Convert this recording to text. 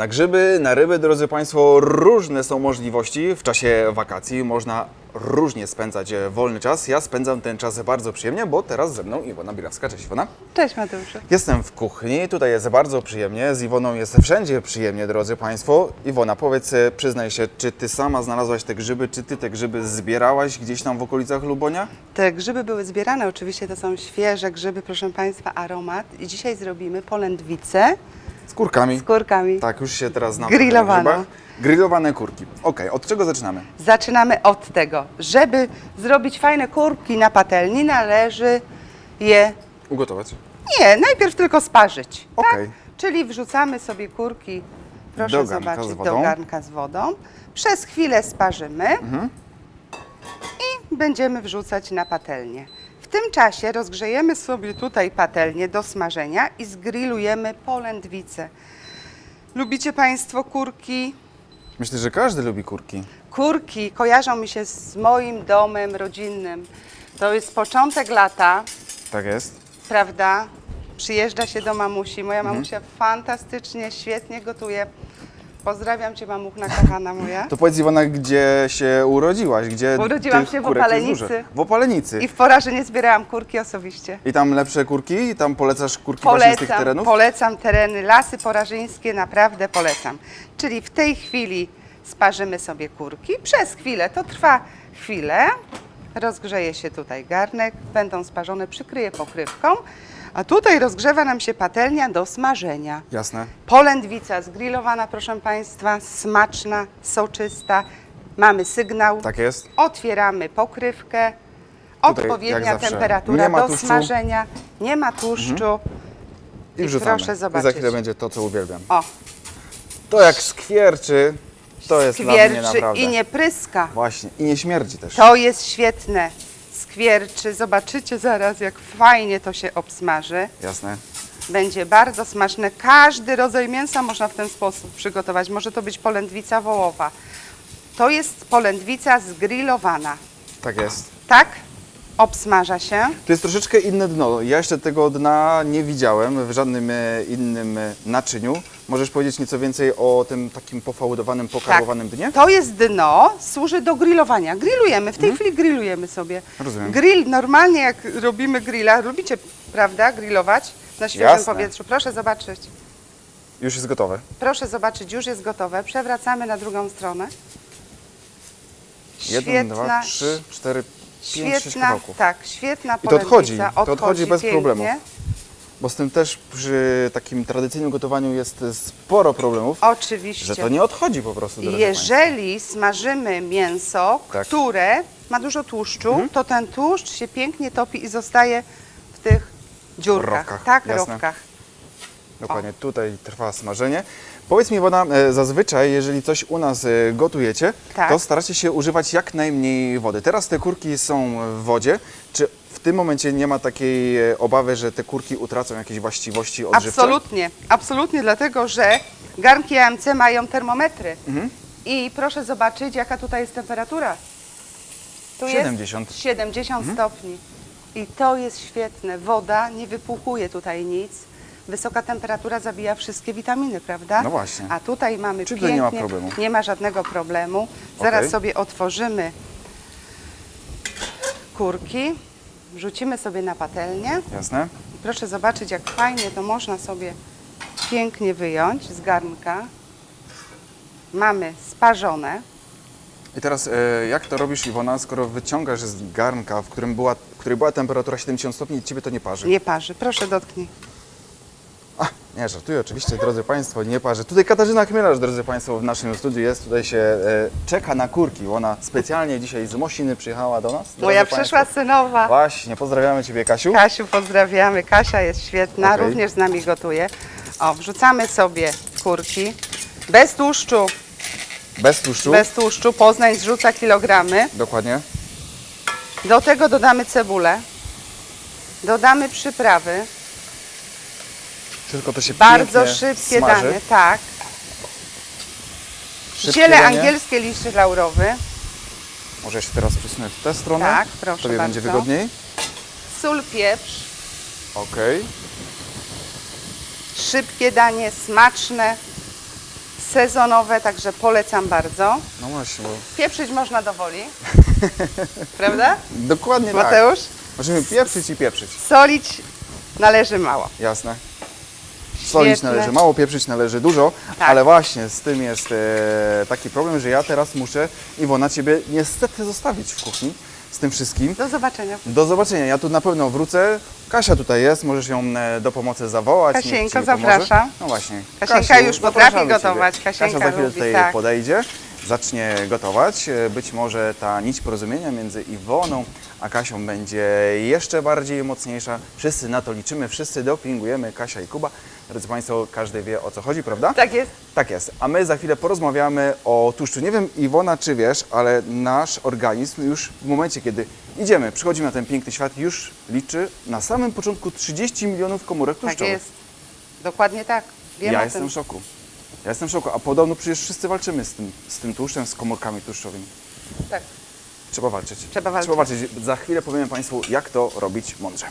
Na grzyby, na ryby, drodzy Państwo, różne są możliwości. W czasie wakacji można różnie spędzać e, wolny czas. Ja spędzam ten czas bardzo przyjemnie, bo teraz ze mną Iwona Bilawska. Cześć Iwona. Cześć Mateuszu. Jestem w kuchni, tutaj jest bardzo przyjemnie. Z Iwoną jest wszędzie przyjemnie, drodzy Państwo. Iwona, powiedz, e, przyznaj się, czy Ty sama znalazłaś te grzyby, czy Ty te grzyby zbierałaś gdzieś tam w okolicach Lubonia? Te grzyby były zbierane, oczywiście to są świeże grzyby, proszę Państwa, aromat. I dzisiaj zrobimy polędwicę Z kurkami. z kurkami. Tak, już się teraz znam. Grillowane. na. Grillowane kurki. Okej, od czego zaczynamy? Zaczynamy od tego, żeby zrobić fajne kurki na patelni, należy je, Ugotować. nie, najpierw tylko sparzyć. Okej. Tak? Czyli wrzucamy sobie kurki, proszę Do zobaczyć, do garnka z wodą. Przez chwilę sparzymy Mhm. i będziemy wrzucać na patelnię. W tym czasie rozgrzejemy sobie tutaj patelnię do smażenia i zgrillujemy polędwicę. Lubicie Państwo kurki? Myślę, że każdy lubi kurki. Kurki kojarzą mi się z moim domem rodzinnym. To jest początek lata, Tak jest. prawda? Przyjeżdża się do mamusi. Moja mamusia fantastycznie, świetnie gotuje. Pozdrawiam Cię, mamuchna kochana moja. To powiedz Iwona, gdzie się urodziłaś? Gdzie Urodziłam tych się w kurek jest Opalenicy. dużo? W Opalenicy. I w porażenie zbierałam kurki osobiście. I tam lepsze kurki? I tam polecasz kurki właśnie z tych Polecam, terenów? polecam tereny, lasy porażyńskie, naprawdę polecam. Czyli w tej chwili sparzymy sobie kurki. Przez chwilę, to trwa chwilę. Rozgrzeje się tutaj garnek, będą sparzone, przykryję pokrywką. A tutaj rozgrzewa nam się patelnia do smażenia. Jasne. Polędwica zgrillowana, proszę Państwa, smaczna, soczysta. Mamy sygnał. Tak jest. Otwieramy pokrywkę. Tutaj, Odpowiednia jak zawsze, temperatura nie ma do tłuszczu. smażenia. Nie ma tłuszczu. I I wrzucamy. proszę I za zobaczyć. chwilę będzie to, co uwielbiam. O, To jak skwierczy, to jest dla mnie naprawdę. i nie pryska. Właśnie. I nie śmierdzi też. To jest świetne. Skwierczy. Zobaczycie zaraz, jak fajnie to się obsmaży. Jasne. Będzie bardzo smaczne. Każdy rodzaj mięsa można w ten sposób przygotować. Może to być polędwica wołowa. To jest polędwica zgrillowana. Tak jest. Tak? Obsmaża się. To jest troszeczkę inne dno. Ja jeszcze tego dna nie widziałem w żadnym e, innym e, naczyniu. Możesz powiedzieć nieco więcej o tym takim pofałdowanym, pokarłowanym dnie? To jest dno, służy do grillowania. Grillujemy, w tej chwili grillujemy sobie. Mhm. Rozumiem. Grill, normalnie jak robimy grilla, lubicie, prawda, grillować na świeżym Jasne. powietrzu. Proszę zobaczyć. Już jest gotowe. Proszę zobaczyć, już jest gotowe. Przewracamy na drugą stronę. Jeden, dwa, trzy, cztery, pięć, sześć świetna, kawałków. tak, świetna I to odchodzi, to odchodzi bez pięknie. Bo z tym też przy takim tradycyjnym gotowaniu jest sporo problemów, Oczywiście. że to nie odchodzi po prostu. drodzy. Jeżeli smażymy mięso, Tak. które ma dużo tłuszczu, Mhm. to ten tłuszcz się pięknie topi i zostaje w tych dziurkach. Rowkach, Tak, jasne. rowkach. Dokładnie, tutaj trwa smażenie. Powiedz mi, Iwona, e, zazwyczaj, jeżeli coś u nas e, gotujecie, Tak. to staracie się używać jak najmniej wody. Teraz te kurki są w wodzie. Czy w tym momencie nie ma takiej e, obawy, że te kurki utracą jakieś właściwości odżywcze? Absolutnie, absolutnie, dlatego że garnki AMC mają termometry. Mhm. I proszę zobaczyć, jaka tutaj jest temperatura. Tu 70. jest 70 Mhm. stopni. I to jest świetne. Woda nie wypłukuje tutaj nic. Wysoka temperatura zabija wszystkie witaminy, prawda? No właśnie. A tutaj mamy Czyli pięknie, nie ma problemu. nie ma żadnego problemu. Zaraz Okej. sobie otworzymy kurki, wrzucimy sobie na patelnię. Jasne? Proszę zobaczyć, jak fajnie to można sobie pięknie wyjąć z garnka. Mamy sparzone. I teraz e, jak to robisz, Iwona, skoro wyciągasz z garnka, w którym była, w której była temperatura 70 stopni i Ciebie to nie parzy? Nie parzy. Proszę dotknij. Nie, żartuję oczywiście, drodzy Państwo, nie parzy. Tutaj Katarzyna Chmielarz, drodzy Państwo, w naszym studiu jest, tutaj się e, czeka na kurki. Ona specjalnie dzisiaj z Mosiny przyjechała do nas. drodzy Moja państwo. przyszła synowa. Właśnie, pozdrawiamy Ciebie, Kasiu. Kasiu, pozdrawiamy. Kasia jest świetna, Okej. również z nami gotuje. O, wrzucamy sobie kurki. Bez tłuszczu, Bez tłuszczu. bez tłuszczu. Poznań zrzuca kilogramy. Dokładnie. Do tego dodamy cebulę. Dodamy przyprawy. Tylko to się Bardzo pięknie szybkie smaży. danie, tak. Szybkie Ziele danie. angielskie, liście laurowy. Może jeszcze teraz przesunę w tę stronę. Tak, proszę Tobie będzie bardzo. wygodniej. Sól, pieprz. Okej. Szybkie danie, smaczne. sezonowe, także polecam bardzo. No właśnie, bo Pieprzyć można do woli, prawda? dokładnie tak. Mateusz? Możemy pieprzyć i pieprzyć. Solić należy mało. Jasne. Solić Świetne. należy mało, pieprzyć należy dużo, Tak. ale właśnie z tym jest e, taki problem, że ja teraz muszę Iwona Ciebie niestety zostawić w kuchni z tym wszystkim. Do zobaczenia. Do zobaczenia, ja tu na pewno wrócę. Kasia tutaj jest, możesz ją e, do pomocy zawołać. niech Kasieńko, ci pomoże. zapraszam. No właśnie. Kasienka Kasiu, już zapraszamy potrafi gotować. Ciebie. Kasienka Kasia za chwilę lubi, tutaj tak. podejdzie, zacznie gotować. E, Być może ta nić porozumienia między Iwoną a Kasią będzie jeszcze bardziej mocniejsza. Wszyscy na to liczymy, wszyscy dopingujemy, Kasia i Kuba. Drodzy Państwo, każdy wie o co chodzi, prawda? Tak jest. Tak jest. A my za chwilę porozmawiamy o tłuszczu. Nie wiem, Iwona, czy wiesz, ale nasz organizm już w momencie, kiedy idziemy, przychodzimy na ten piękny świat, już liczy na samym początku 30 milionów komórek Tak tłuszczowych. jest. Dokładnie tak. Wiem ja jestem w szoku. Ja jestem w szoku, a podobno przecież wszyscy walczymy z tym, z tym tłuszczem, z komórkami tłuszczowymi. Tak. Trzeba walczyć. Trzeba walczyć. Trzeba walczyć. Za chwilę powiemy Państwu, jak to robić mądrze.